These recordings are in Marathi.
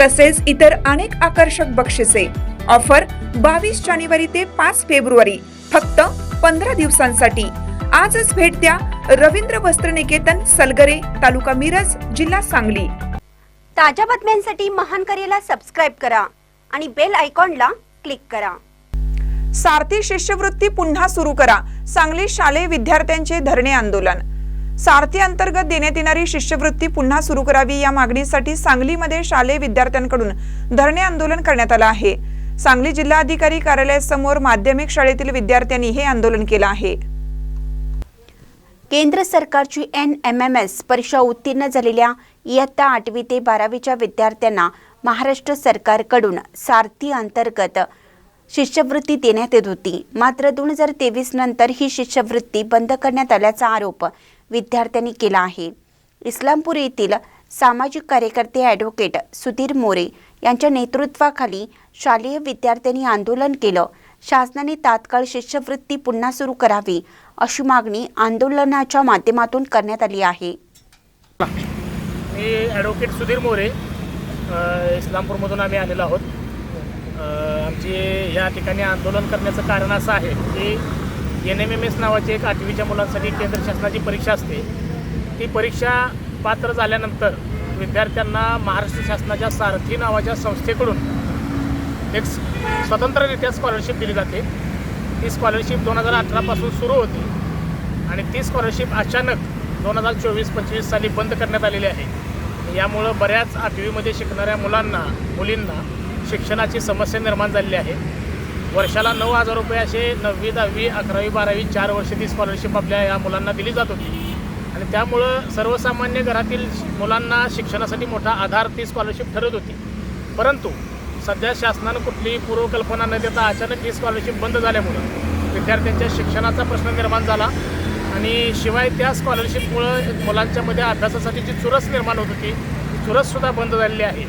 तसेच इतर अनेक आकर्षक बक्षिसे. ऑफर बावीस जानेवारी ते पाच फेब्रुवारी फक्त पंधरा दिवसांसाठी. आजच भेट द्या रवींद्र वस्त्र निकेतन सलगरे तालुका मिरज जिल्हा सांगली. ताज्या बातम्यांसाठी महान करेला सबस्क्राईब करा आणि बेल आयकॉनला क्लिक करा. सारथी शिष्यवृत्ती पुन्हा सुरू करा. सांगली शालेय विद्यार्थ्यांचे धरणे आंदोलन. सारथी अंतर्गत देण्यात येणारी शिष्यवृत्ती पुन्हा सुरू करावी या मागणीसाठी सांगलीमध्ये शालेय विद्यार्थ्यांकडून धरणे आंदोलन करण्यात आलं आहे. सांगली जिल्हाधिकारी कार्यालयासमोर माध्यमिक शाळेतील विद्यार्थ्यांनी हे आंदोलन केलं आहे. केंद्र सरकारची एन एम एम एस परीक्षा उत्तीर्ण झालेल्या इयत्ता आठवी ते बारावीच्या विद्यार्थ्यांना महाराष्ट्र सरकारकडून सारथी अंतर्गत शिष्यवृत्ती देण्यात येत होती. मात्र दोन हजार तेवीस नंतर ही शिष्यवृत्ती बंद करण्यात आल्याचा आरोप विद्यार्थ्यांनी केला आहे. इस्लामपूर येथील सामाजिक कार्यकर्ते ॲडव्होकेट सुधीर मोरे यांच्या नेतृत्वाखाली शालेय विद्यार्थ्यांनी आंदोलन केलं. शासनाने तात्काळ शिष्यवृत्ती पुन्हा सुरू करावी अशी मागणी आंदोलनाच्या माध्यमातून करण्यात आली आहे. मी ॲडव्होकेट सुधीर मोरे इस्लामपूरमधून आम्ही आलेलो आहोत. अ, आमची ठिकाणी आंदोलन करण्याचं कारण असं आहे की एन एम एम एस नावाची एक आठवीच्या मुलांसाठी केंद्र शासनाची परीक्षा असते. ती परीक्षा पात्र झाल्यानंतर विद्यार्थ्यांना महाराष्ट्र शासनाच्या सारथी नावाच्या संस्थेकडून एक स्वतंत्ररित्या स्कॉलरशिप दिली जाते. ती स्कॉलरशिप दोन हजार अठरापासून सुरू होती आणि ती स्कॉलरशिप अचानक दोन हजार चोवीस पंचवीस साली बंद करण्यात आलेली आहे. यामुळं बऱ्याच आठवीमध्ये शिकणाऱ्या मुलांना मुलींना शिक्षणाची समस्या निर्माण झालेली आहे. वर्षाला नऊ हजार रुपये असे नववी दहावी अकरावी बारावी चार वर्ष ती स्कॉलरशिप आपल्या या मुलांना दिली जात होती. आणि त्यामुळं सर्वसामान्य घरातील मुलांना शिक्षणासाठी मोठा आधार ती स्कॉलरशिप ठरत होती. परंतु सध्या शासनानं कुठलीही पूर्वकल्पना न देता अचानक ही स्कॉलरशिप बंद झाल्यामुळं विद्यार्थ्यांच्या शिक्षणाचा प्रश्न निर्माण झाला. आणि शिवाय त्या स्कॉलरशिपमुळं मुलांच्यामध्ये अभ्यासासाठी जी चुरस निर्माण होत होती ती चुरससुद्धा बंद झालेली आहे.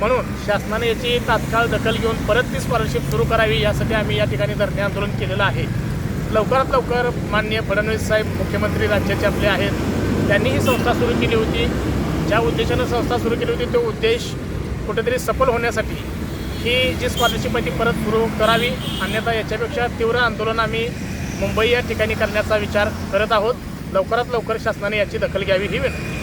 म्हणून शासनाने याची तात्काळ दखल घेऊन परत ती स्कॉलरशिप सुरू करावी यासाठी आम्ही या ठिकाणी धरणे आंदोलन केलेलं आहे. लवकरात लवकर माननीय फडणवीस साहेब मुख्यमंत्री राज्याचे आपले आहेत. त्यांनी ही संस्था सुरू केली होती. ज्या उद्देशानं संस्था सुरू केली होती तो उद्देश कुठेतरी सफल होण्यासाठी ही जी स्कॉलरशिप आहे ती परत सुरू करावी. अन्यथा याच्यापेक्षा तीव्र आंदोलन आम्ही मुंबई या ठिकाणी करण्याचा विचार करत आहोत. लवकरात लवकर शासनाने याची दखल घ्यावी ही विनंती.